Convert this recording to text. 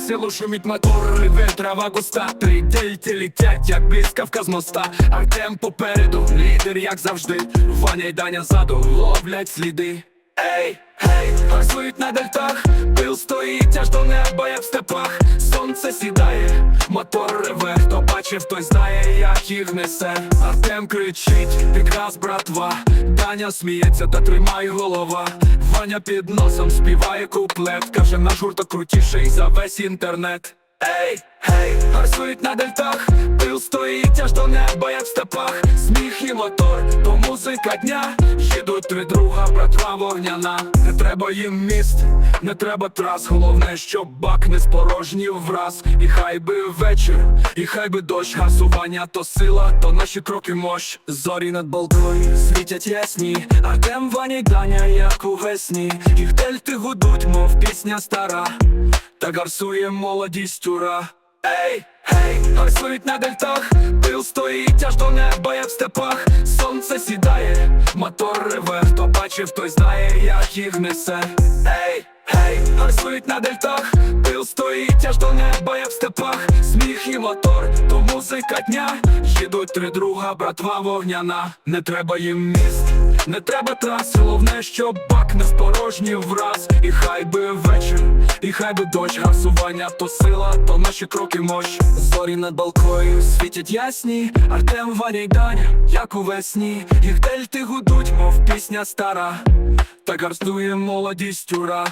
весело шумить мотор, реве трава густа Три дельти летять, як блискавка з моста Артем попереду, лідер, як завжди. Ваня й Даня ззаду ловлять сліди. Ей, гей, гарсують на дельтах. Пил стоїть аж до неба, як в степах. Сонце сідає, мотор реве. Хто бачив, той знає, як їх несе. Артем кричить, підраз братва Даня сміється, та тримай голова Ваня під носом співає куплет. Каже, наш гурток крутіший за весь інтернет. Ей, гей, гарсують на дельтах. Пил стоїть аж до неба, як в степах. Сміх і мотор, то музика дня. Їдуть три друга, братва вогняна. Не треба їм міст, не треба трас Головне, щоб бак не спорожнів враз. І хай би вечір, і хай би дощ Гасування то сила, то наші кроки мощ. Зорі над болтою світять ясні Артем, Ваня й Даня, як у весні. Їх дельти гудуть, мов пісня стара та гарсує молодість ура. Ей, гей, гарсують на дельтах Пил стоїть аж до неба, як в степах. Сонце сідає, мотор реве Хто бачив, той знає, як їх несе. Ей, гей, гарсують на дельтах. Пил стоїть аж до неба, як в степах. Сміх і мотор, то музика дня. Їдуть три друга, братва вогняна. Не треба їм міст, не треба трас. Головне, щоб бак не спорожнів враз. І хай би вечір, і хай би дощ. Гасування то сила, то наші кроки мощ. Зорі над балкою світять ясні. Артем, Ваня й Даня, як у весні. Їх дельти гудуть, мов пісня стара. Та гарстує молодість ура